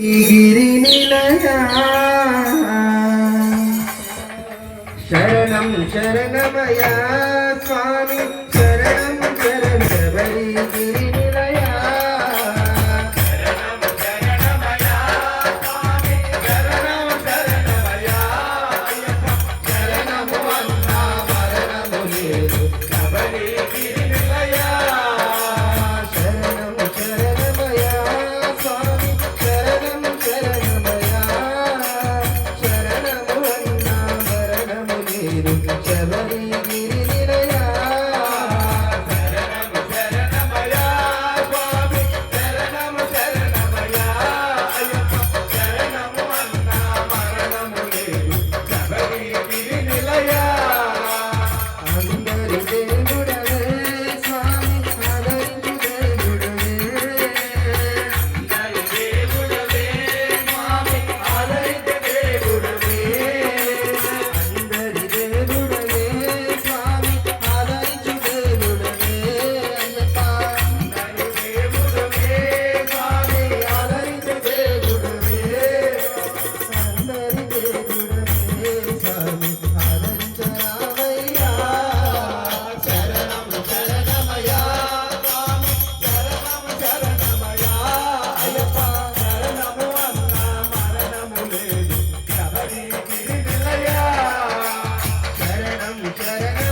గిరి నిలయా. శరణం శరణమయా స్వామి. ಶರಣ